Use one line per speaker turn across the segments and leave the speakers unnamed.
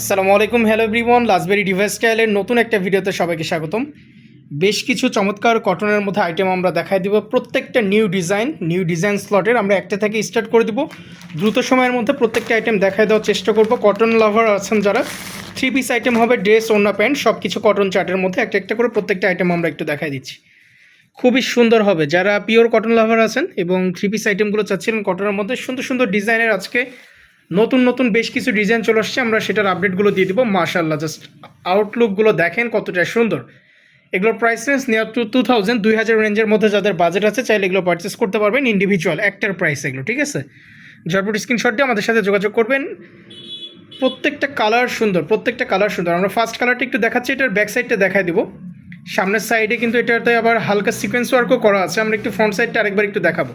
আসসালামু আলাইকুম hello everyone লাজবেরি device স্টাইলের নতুন একটা ভিডিওতে সবাইকে স্বাগতম। বেশ কিছু চমৎকার কটনের মধ্যে আইটেম আমরা দেখাই দিব। প্রত্যেকটা নিউ ডিজাইন নিউ ডিজাইন স্লটের আমরা একটা থেকে স্টার্ট করে দিব। দ্রুত সময়ের মধ্যে প্রত্যেকটা আইটেম দেখাই দেওয়ার চেষ্টা করব। কটন লাভার আছেন যারা থ্রি পিস আইটেম হবে ড্রেস ওনা প্যান্ট সব কিছু কটন চার্টের মধ্যে একটা একটা করে প্রত্যেকটা আইটেম আমরা একটু দেখাই দিচ্ছি। খুবই সুন্দর হবে। যারা পিওর কটন লাভার আছেন এবং থ্রি পিস আইটেমগুলো চাচ্ছিলেন কটনের মধ্যে, সুন্দর সুন্দর ডিজাইনের আজকে নতুন নতুন বেশ কিছু ডিজাইন চলে আসছে, আমরা সেটার আপডেটগুলো দিয়ে দিব। মাশাল্লাহ জাস্ট আউটলুকগুলো দেখেন কতটা সুন্দর। এগুলোর price range near to two thousand দুই হাজার রেঞ্জের মধ্যে যাদের বাজেট আছে, চাইলে এগুলো পারচেস করতে পারবেন ইন্ডিভিজুয়াল একটার প্রাইস এগুলো, ঠিক আছে? ঝটপট স্ক্রিনশট দিয়ে আমাদের সাথে যোগাযোগ করবেন। প্রত্যেকটা কালার সুন্দর, প্রত্যেকটা কালার সুন্দর। আমরা ফার্স্ট কালারটা একটু দেখাচ্ছি, এটার ব্যাক সাইডটা দেখাই দিব। সামনের সাইডে কিন্তু এটাতে আবার হালকা সিকোয়েন্স ওয়ার্কও করা আছে। আমরা একটু ফ্রন্ট সাইডটা আরেকবার একটু দেখাবো।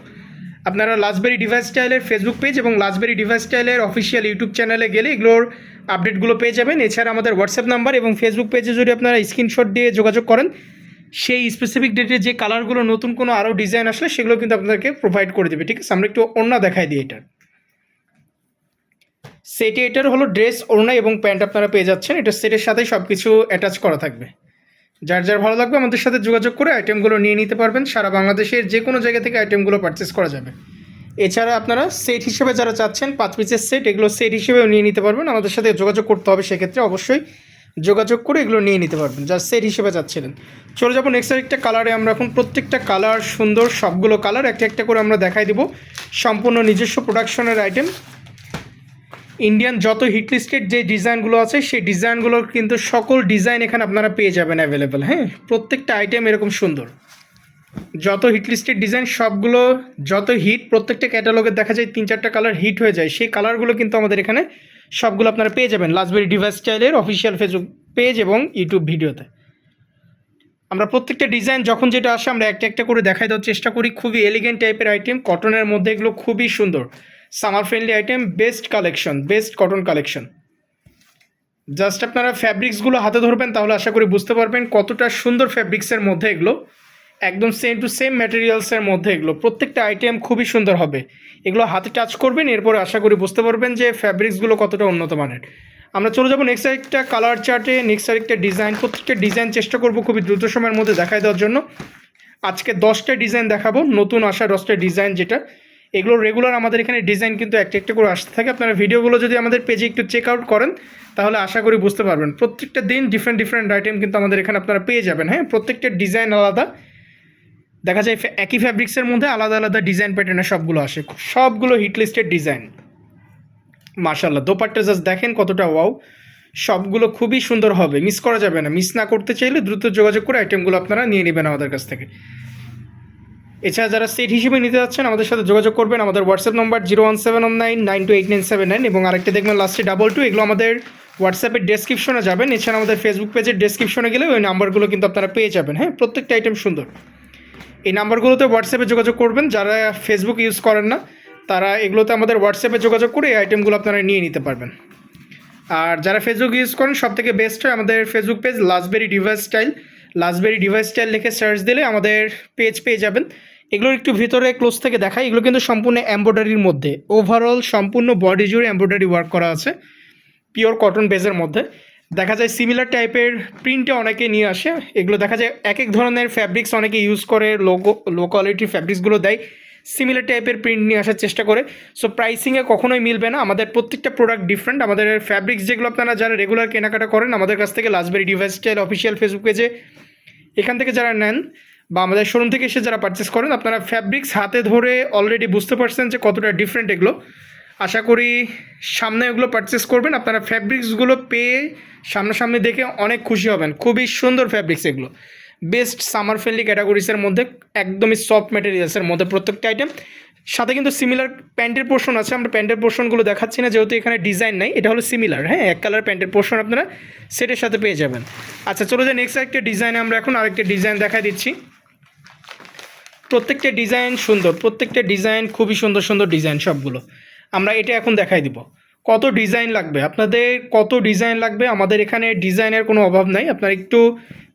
আপনারা লাজবেরি ডিভাইস স্টাইলের ফেসবুক পেজ এবং লাজবেরি ডিভাইস স্টাইলের অফিসিয়াল ইউটিউব চ্যানেলে গেলে এগুলোর আপডেটগুলো পেয়ে যাবেন। এছাড়া আমাদের হোয়াটসঅ্যাপ নাম্বার এবং ফেসবুক পেজে যদি আপনারা স্ক্রিনশট দিয়ে যোগাযোগ করেন, সেই স্পেসিফিক ডেটে যে কালারগুলো নতুন কোনো আরও ডিজাইন আসলে সেগুলো কিন্তু আপনাদেরকে প্রোভাইড করে দেবে, ঠিক আছে? আমরা একটু ওড়না দেখাই দিই এটার সেটে এটার হলো ড্রেস ওড়না এবং প্যান্ট আপনারা পেয়ে যাচ্ছেন। এটা সেটের সাথে সব কিছু অ্যাটাচ করা থাকবে। যার যার ভালো লাগবে আমাদের সাথে যোগাযোগ করে আইটেমগুলো নিয়ে নিতে পারবেন। সারা বাংলাদেশের যে কোনো জায়গা থেকে আইটেমগুলো পারচেস করা যাবে। এছাড়া আপনারা সেট হিসেবে যারা চাচ্ছেন, পাঁচ পিসের সেট এগুলো সেট হিসেবেও নিয়ে নিতে পারবেন। আমাদের সাথে যোগাযোগ করতে হবে সেক্ষেত্রে অবশ্যই। যোগাযোগ করে এগুলো নিয়ে নিতে পারবেন, যার সেট হিসেবে চাচ্ছিলেন চলে যাব নেক্সট আরেকটা কালারে আমরা এখন প্রত্যেকটা কালার সুন্দর, সবগুলো কালার একটা একটা করে আমরা দেখাই দিব। সম্পূর্ণ নিজস্ব প্রোডাকশনের আইটেম ইন্ডিয়ান যত হিট লিস্টেড যে ডিজাইনগুলো আছে, সেই ডিজাইনগুলোর কিন্তু সকল ডিজাইন এখানে আপনারা পেয়ে যাবেন অ্যাভেলেবেল হ্যাঁ? প্রত্যেকটা আইটেম এরকম সুন্দর। যত হিট লিস্টেড ডিজাইন সবগুলো যত হিট প্রত্যেকটা ক্যাটালগে দেখা যায় তিন চারটা কালার হিট হয়ে যায়। সেই কালারগুলো কিন্তু আমাদের এখানে সবগুলো আপনারা পেয়ে যাবেন। লাজবেরি ডিভাইস স্টাইলের অফিসিয়াল ফেসবুক পেজ এবং ইউটিউব ভিডিওতে আমরা প্রত্যেকটা ডিজাইন যখন যেটা আসে, আমরা একটা একটা করে দেখাই দেওয়ার চেষ্টা করি। খুবই এলিগেন্ট টাইপের আইটেম কটনের মধ্যে এগুলো খুবই সুন্দর। Summer friendly item best collection best cotton collection just আপনারা ফ্যাব্রিক্সগুলো হাতে ধরবেন তাহলে আশা করি বুঝতে পারবেন কতটা সুন্দর ফ্যাব্রিক্সের মধ্যে এগুলো। একদম সেম টু সেম ম্যাটেরিয়ালসের মধ্যে এগুলো। প্রত্যেকটা আইটেম খুবই সুন্দর হবে। এগুলো হাতে টাচ করবেন, এরপরে আশা করি বুঝতে পারবেন যে ফ্যাব্রিক্সগুলো কতটা উন্নত মানের। আমরা চলে যাব নেক্সট আরেকটা কালার চার্টে নেক্সট আরেকটা ডিজাইন প্রত্যেকটা ডিজাইন চেষ্টা করব খুবই দ্রুত সময়ের মধ্যে দেখায় দেওয়ার জন্য। আজকে দশটা ডিজাইন দেখাবো, নতুন আসা দশটা ডিজাইন যেটা। এগুলো রেগুলার আমাদের এখানে ডিজাইন কিন্তু একটা একটা করে আসতে থাকে। আপনারা ভিডিওগুলো যদি আমাদের পেজে একটু চেক আউট করেন, তাহলে আশা করি বুঝতে পারবেন। প্রত্যেকটা দিন ডিফারেন্ট ডিফারেন্ট আইটেম কিন্তু আমাদের এখানে আপনারা পেয়ে যাবেন হ্যাঁ? প্রত্যেকটা ডিজাইন আলাদা। দেখা যায় একই ফ্যাব্রিক্সের মধ্যে আলাদা আলাদা ডিজাইন প্যাটার্নের সবগুলো আসে। সবগুলো হিট লিস্টেড ডিজাইন মার্শাল্লাহ দোপাট্টা জাস্ট দেখেন কতটা ওয়াও সবগুলো খুবই সুন্দর হবে। মিস করা যাবে না। মিস না করতে চাইলে দ্রুত যোগাযোগ করে আইটেমগুলো আপনারা নিয়ে নেবেন আমাদের কাছ থেকে। এছাড়া যারা সেট হিসেবে নিতে যাচ্ছেন, আমাদের সাথে যোগাযোগ করবেন। আমাদের WhatsApp number zero one seven one nine nine two eight nine seven nine এবং আরেকটা দেখবেন লাস্টে ডাবল টু এগুলো আমাদের হোয়াটসঅ্যাপের ডেসক্রিপশনে যাবেন। এছাড়া আমাদের ফেসবুক পেজের ডেসক্রিপশনে গেলে ওই নাম্বারগুলো কিন্তু আপনারা পেয়ে যাবেন। হ্যাঁ প্রত্যেকটা আইটেম সুন্দর। এই নাম্বারগুলোতে হোয়াটসঅ্যাপে যোগাযোগ করবেন। যারা ফেসবুক ইউজ করেন না, তারা এগুলোতে আমাদের হোয়াটসঅ্যাপে যোগাযোগ করে এই আইটেমগুলো আপনারা নিয়ে নিতে পারবেন। আর যারা ফেসবুক ইউজ করেন সব থেকে বেস্ট হয় আমাদের Facebook page Lazberry device style Lazberry device style লিখে সার্চ দিলে আমাদের পেজ পেয়ে যাবেন। এগুলোর একটু ভিতরে ক্লোজ থেকে দেখাই। এগুলো কিন্তু সম্পূর্ণ এম্ব্রয়ডারির মধ্যে। ওভারঅল সম্পূর্ণ বডি জুড়ে এম্ব্রয়ডারি ওয়ার্ক করা আছে। পিওর কটন বেজের মধ্যে। দেখা যায় সিমিলার টাইপের প্রিন্টে অনেকে নিয়ে আসে। এগুলো দেখা যায় এক এক ধরনের ফ্যাব্রিক্স অনেকে ইউজ করে লোগো লো কোয়ালিটির ফ্যাব্রিক্সগুলো দেয়। সিমিলার টাইপের প্রিন্ট নিয়ে আসার চেষ্টা করে। সো প্রাইসিংয়ে কখনোই মিলবে না। আমাদের প্রত্যেকটা প্রোডাক্ট ডিফারেন্ট আমাদের ফ্যাব্রিক্স যেগুলো আপনারা যারা রেগুলার কেনাকাটা করেন, আমাদের কাছ থেকে Lazberry device style official Facebook পেজে এখান থেকে যারা নেন বা আমাদের শোরুম থেকে এসে যারা পারচেস করেন, আপনারা ফ্যাব্রিক্স হাতে ধরে অলরেডি বুঝতে পারছেন যে কতটা ডিফারেন্ট এগুলো। আশা করি সামনে ওগুলো পারচেস করবেন। আপনারা ফ্যাব্রিক্সগুলো পেয়ে সামনাসামনি দেখে অনেক খুশি হবেন। খুবই সুন্দর ফ্যাব্রিক্স এগুলো। বেস্ট সামার ফ্রেন্ডলি ক্যাটাগরিসের মধ্যে একদমই সফট ম্যাটেরিয়ালসের মধ্যে প্রত্যেকটা আইটেম সাথে কিন্তু সিমিলার প্যান্টের পোর্শন আছে, আমরা প্যান্টের পোর্শনগুলো দেখাচ্ছি না, যেহেতু এখানে ডিজাইন নাই, এটা হলো সিমিলার হ্যাঁ এক কালার প্যান্টের পোর্শন আপনারা সেটের সাথে পেয়ে যাবেন। আচ্ছা চলো যে নেক্সট একটা ডিজাইনে আমরা এখন আরেকটা ডিজাইন দেখা দিচ্ছি। প্রত্যেকটা ডিজাইন সুন্দর, প্রত্যেকটা ডিজাইন খুবই সুন্দর সুন্দর ডিজাইন সবগুলো। আমরা এটা এখন দেখাই দিব। কত ডিজাইন লাগবে? আপনাদের কত ডিজাইন লাগবে? আমাদের এখানে ডিজাইনের কোনো অভাব নাই, আপনারা একটু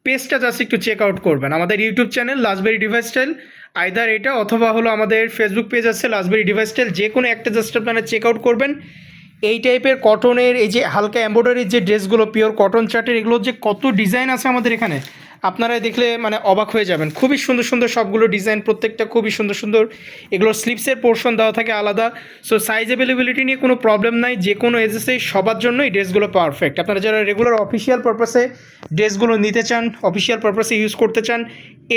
পেজটা জাস্ট একটু চেক আউট করবেন। আমাদের YouTube channel Lazberry device style either এটা অথবা হলো আমাদের ফেসবুক পেজ আছে লাসবেরি ডিভাইস টেল যে কোনো একটা জাস্ট আপনারা চেক আউট করবেন। এই টাইপের কটনের এই যে হালকা এম্ব্রয়ডারির যে ড্রেসগুলো পিওর কটন চার্টের এগুলোর যে কত ডিজাইন আছে আমাদের এখানে? আপনারা দেখলে মানে অবাক হয়ে যাবেন। খুবই সুন্দর সুন্দর সবগুলো ডিজাইন প্রত্যেকটা খুবই সুন্দর সুন্দর। এগুলোর স্লিপসের পোর্শন দেওয়া থাকে আলাদা। সো সাইজ অ্যাভেলেবিলিটি নিয়ে কোনো প্রবলেম নাই। যে কোনো এজেসে সবার জন্য এই ড্রেসগুলো পারফেক্ট আপনারা যারা রেগুলার অফিসিয়াল পারপাসে ড্রেসগুলো নিতে চান অফিসিয়াল পারপাসে ইউজ করতে চান,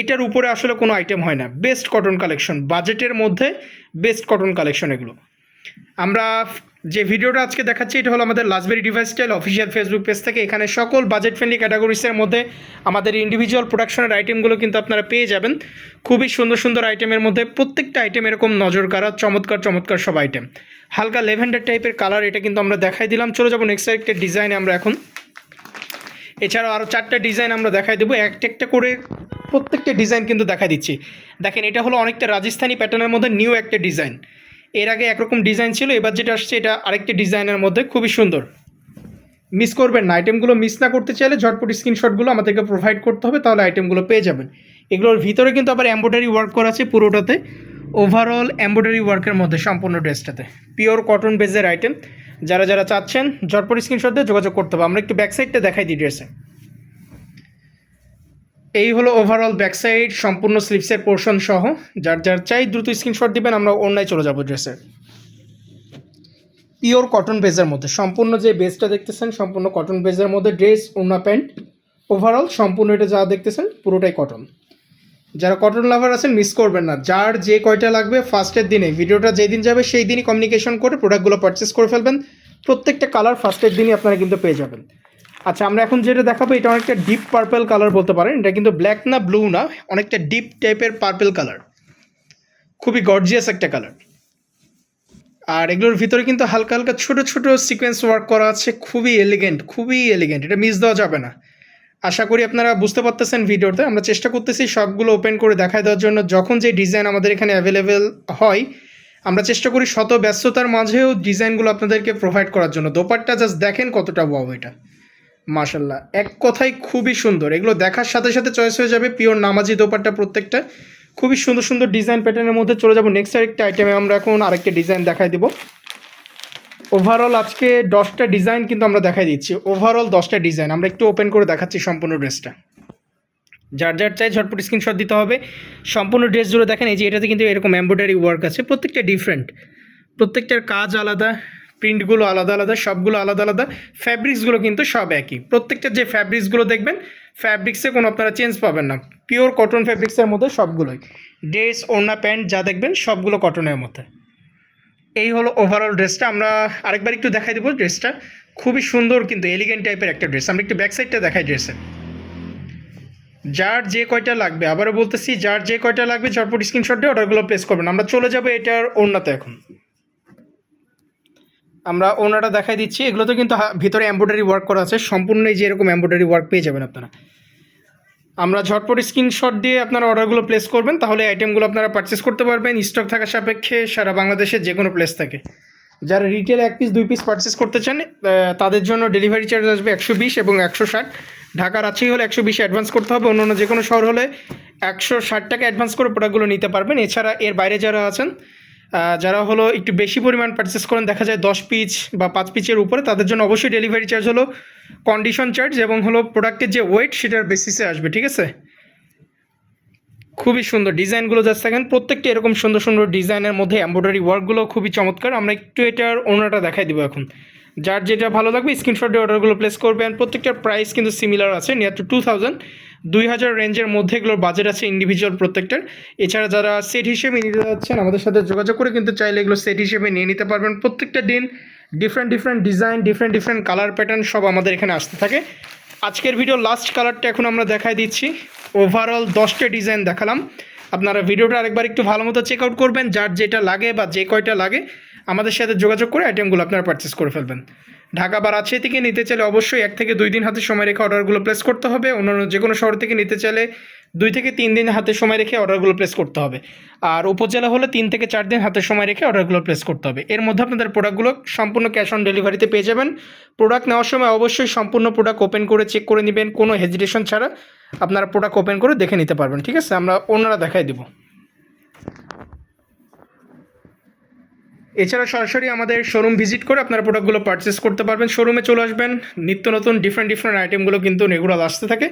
এটার উপরে আসলে কোনো আইটেম হয় না। বেস্ট কটন কালেকশন বাজেটের মধ্যে বেস্ট কটন কালেকশন এগুলো। আমরা যে ভিডিওটা আজকে দেখাচ্ছি, এটা হলো আমাদের Lazberry device style official Facebook page থেকে। এখানে সকল বাজেট ফ্রেন্ডলি ক্যাটাগরিসের মধ্যে আমাদের ইন্ডিভিজুয়াল প্রোডাকশনের আইটেমগুলো কিন্তু আপনারা পেয়ে যাবেন। খুবই সুন্দর সুন্দর আইটেমের মধ্যে প্রত্যেকটা আইটেম এরকম নজর কাড়া, চমৎকার চমৎকার সব আইটেম হালকা লেভেন্ডার টাইপের কালার এটা কিন্তু আমরা দেখাই দিলাম। চলে যাব নেক্সট একটা ডিজাইনে আমরা এখন। এছাড়াও আরও চারটা ডিজাইন আমরা দেখাই দেবো। একটা একটা করে প্রত্যেকটা ডিজাইন কিন্তু দেখা দিচ্ছি। দেখেন, এটা হলো অনেকটা রাজস্থানি প্যাটার্নের মধ্যে নিউ একটা ডিজাইন এর আগে একরকম ডিজাইন ছিল, এবার যেটা আসছে, এটা আরেকটি ডিজাইনের মধ্যে, খুবই সুন্দর। মিস করবেন না আইটেমগুলো মিস না করতে চাইলে ঝটপট স্ক্রিনশটগুলো আমাদেরকে প্রোভাইড করতে হবে, তাহলে আইটেমগুলো পেয়ে যাবেন। এগুলোর ভিতরে কিন্তু আবার এম্ব্রয়ডারি ওয়ার্ক করা আছে পুরোটাতে। ওভারঅল এম্ব্রয়ডারি ওয়ার্কের মধ্যে, সম্পূর্ণ ড্রেসটাতে। পিওর কটন বেজের আইটেম যারা যারা চাচ্ছেন, ঝটপট স্ক্রিনশট দিয়ে যোগাযোগ করতে হবে। আমরা একটু ব্যাক সাইডটা দেখাই দিই ড্রেসে এই হলো ওভারঅল ব্যাক সাইড সম্পূর্ণ স্লিপসের পোর্শন সহ। যার যার চাই দ্রুত স্ক্রিনশট দিবেন, আমরা অন্যায় চলে যাব ড্রেসের পিওর কটন বেজের মধ্যে, সম্পূর্ণ যে বেজটা দেখতেছেন, সম্পূর্ণ কটন বেজের মধ্যে ড্রেস ওনা প্যান্ট ওভারঅল সম্পূর্ণ এটা যা দেখতেছেন, পুরোটাই কটন যারা কটন লাভার আছেন মিস করবেন না। যার যে কয়টা লাগবে ফার্স্টের দিনে ভিডিওটা যেই দিন যাবে, সেই দিনই কমিউনিকেশন করে প্রোডাক্টগুলো পারচেস করে ফেলবেন। প্রত্যেকটা কালার ফার্স্টের দিনই আপনারা কিন্তু পেয়ে যাবেন। আচ্ছা আমরা এখন যেটা দেখাবো, এটা অনেকটা ডিপ পার্পেল কালার বলতে পারেন। এটা কিন্তু ব্ল্যাক না ব্লু না, অনেকটা ডিপ টাইপের পার্পেল কালার খুবই গর্জিয়াস একটা কালার আর এগুলোর ভিতরে কিন্তু হালকা হালকা ছোট ছোট সিকোয়েন্স ওয়ার্ক করা আছে, খুবই এলিগেন্ট খুবই এলিগেন্ট এটা মিস দেওয়া যাবে না। আশা করি আপনারা বুঝতে পারতেছেন ভিডিওতে। আমরা চেষ্টা করতেছি সবগুলো ওপেন করে দেখায় দেওয়ার জন্য। যখন যে ডিজাইন আমাদের এখানে অ্যাভেলেবেল হয়, আমরা চেষ্টা করি শত ব্যস্ততার মাঝেও ডিজাইনগুলো আপনাদেরকে প্রোভাইড করার জন্য। দোপারটা জাস্ট দেখেন কতটা ওয়াও এটা। মাশাল্লাহ এক কথাই খুবই সুন্দর। এগুলো দেখার সাথে সাথে চয়েস হয়ে যাবে পিওর নামাজি দোপাট্টা প্রত্যেকটা। খুবই সুন্দর সুন্দর ডিজাইন প্যাটার্নের মধ্যে চলে যাব। নেক্সট আরেকটা আইটেমে আমরা এখন আরেকটা ডিজাইন দেখাই দিব। ওভারঅল আজকে দশটা ডিজাইন কিন্তু আমরা দেখাই দিচ্ছি। ওভারঅল দশটা ডিজাইন আমরা একটু ওপেন করে দেখাচ্ছি সম্পূর্ণ ড্রেসটা। যার যার চাই ঝটপট স্ক্রিনশট দিতে হবে। সম্পূর্ণ ড্রেস জুড়ে দেখেন, এই যে এটাতে কিন্তু এরকম এমব্রয়ডারি ওয়ার্ক আছে। প্রত্যেকটা ডিফারেন্ট প্রত্যেকটার কাজ আলাদা। প্রিন্টগুলো আলাদা আলাদা, সবগুলো আলাদা আলাদা ফ্যাব্রিক্সগুলো কিন্তু সব একই। প্রত্যেকটা যে ফ্যাব্রিক্সগুলো দেখবেন ফ্যাব্রিক্সে কোনো আপনারা চেঞ্জ পাবেন না। পিওর কটন ফ্যাব্রিক্সের মধ্যে সবগুলোই। ড্রেস ওড়না, প্যান্ট, যা দেখবেন, সবগুলো কটনের মধ্যে। এই হলো ওভারঅল ড্রেসটা আমরা আরেকবার একটু দেখাই দেবো ড্রেসটা খুবই সুন্দর কিন্তু এলিগেন্ট টাইপের একটা ড্রেস আমরা একটু ব্যাক সাইডটা দেখাই ড্রেসের যার যে কয়টা লাগবে, আবারও বলতেছি, যার যে কয়টা লাগবে, ঝটপট স্ক্রিনশট দিয়ে অর্ডারগুলো প্লেস করবেন। আমরা চলে যাব এটার ওড়নাতে এখন। আমরা ওনাটা দেখাই দিচ্ছি। এগুলোতে কিন্তু ভিতরে এমব্রয়ডারি ওয়ার্ক করা আছে। সম্পূর্ণই যে এরকম এমব্রয়ডারি ওয়ার্ক পেয়ে যাবেন আপনারা। আমরা ঝটপট স্ক্রিনশট দিয়ে আপনারা অর্ডারগুলো প্লেস করবেন। তাহলে আইটেমগুলো আপনারা পারচেস করতে পারবেন। স্টক থাকা সাপেক্ষে সারা বাংলাদেশের যে কোনো প্লেস থেকে। যারা রিটেল এক পিস দুই পিস পারচেস করতে চান তাদের জন্য ডেলিভারি চার্জ আসবে একশো বিশ এবং একশো ষাট। ঢাকার আছেই হলে একশো বিশে অ্যাডভান্স করতে হবে। অন্য যে কোনো শহর হলে একশো ষাট টাকা অ্যাডভান্স করে প্রোডাক্টগুলো নিতে পারবেন। এছাড়া এর বাইরে যারা আছেন যারা হলো একটু বেশি পরিমাণ পারচেস করেন, দেখা যায় দশ পিচ বা পাঁচ পিচের উপরে, তাদের জন্য অবশ্যই ডেলিভারি চার্জ হলো কন্ডিশন চার্জ এবং হলো প্রোডাক্টের যে ওয়েট সেটার বেসিসে আসবে, ঠিক আছে? খুবই সুন্দর ডিজাইনগুলো জাস্ট দেখেন, প্রত্যেকটা এরকম সুন্দর সুন্দর ডিজাইনের মধ্যে এমব্রয়ডারি ওয়ার্কগুলো খুবই চমৎকার। আমরা একটু এটার ওনাটা দেখাই দেবো এখন। যার যেটা ভালো লাগবে স্ক্রিনশটে অর্ডারগুলো প্লেস করবেন প্রত্যেকটার প্রাইস কিন্তু সিমিলার আছে নিয়ার টু টু থাউজেন্ড দুই হাজার রেঞ্জের মধ্যে এগুলোর বাজেট আছে ইন্ডিভিজুয়াল প্রত্যেকটার। এছাড়া যারা সেট হিসেবে নিতে যাচ্ছেন, আমাদের সাথে যোগাযোগ করে কিন্তু চাইলে এগুলো সেট হিসেবে নিয়ে নিতে পারবেন। প্রত্যেকটা দিন different different design different different colour pattern সব আমাদের এখানে আসতে থাকে। আজকের ভিডিও লাস্ট কালারটা এখন আমরা দেখাই দিচ্ছি। ওভারঅল দশটা ডিজাইন দেখালাম। আপনারা ভিডিওটা আরেকবার একটু ভালো মতো চেক আউট করবেন। যার যেটা লাগে বা যে কয়টা লাগে আমাদের সাথে যোগাযোগ করে আইটেমগুলো আপনারা পারচেস করে ফেলবেন। ঢাকা বা রাজশাহী থেকে নিতে চাইলে অবশ্যই এক থেকে দুই দিন হাতে সময় রেখে অর্ডারগুলো প্লেস করতে হবে। অন্যান্য যে কোনো শহর থেকে নিতে চাইলে দুই থেকে তিন দিন হাতে সময় রেখে অর্ডারগুলো প্লেস করতে হবে। আর উপজেলা হলে তিন থেকে চার দিন হাতে সময় রেখে অর্ডারগুলো প্লেস করতে হবে। এর মধ্যে আপনাদের প্রোডাক্টগুলো সম্পূর্ণ ক্যাশ অন ডেলিভারিতে পেয়ে যাবেন। প্রোডাক্ট নেওয়ার সময় অবশ্যই সম্পূর্ণ প্রোডাক্ট ওপেন করে চেক করে নেবেন। কোনো হেজিটেশন ছাড়া আপনারা প্রোডাক্ট ওপেন করে দেখে নিতে পারবেন। ঠিক আছে? আমরা ওনারা দেখাই দেবো। এছাড়া সরাসরি আমাদের শোরুম ভিজিট করে আপনারা প্রোডাক্টগুলো পারচেস করতে পারবেন। শোরুমে চলে আসবেন, নিত্য নতুন ডিফারেন্ট ডিফারেন্ট আইটেমগুলো কিন্তু রেগুলার আসতে থাকে।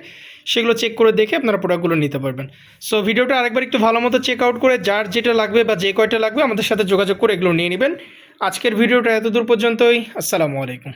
সেগুলো চেক করে দেখে আপনারা প্রোডাক্টগুলো নিতে পারবেন। সো ভিডিওটা আরেকবার একটু ভালো মতো চেক আউট করে যার যেটা লাগবে বা যে কয়টা লাগবে আমাদের সাথে যোগাযোগ করে এগুলো নিয়ে নেবেন। আজকের ভিডিওটা এতদূর পর্যন্তই। আসসালামু আলাইকুম।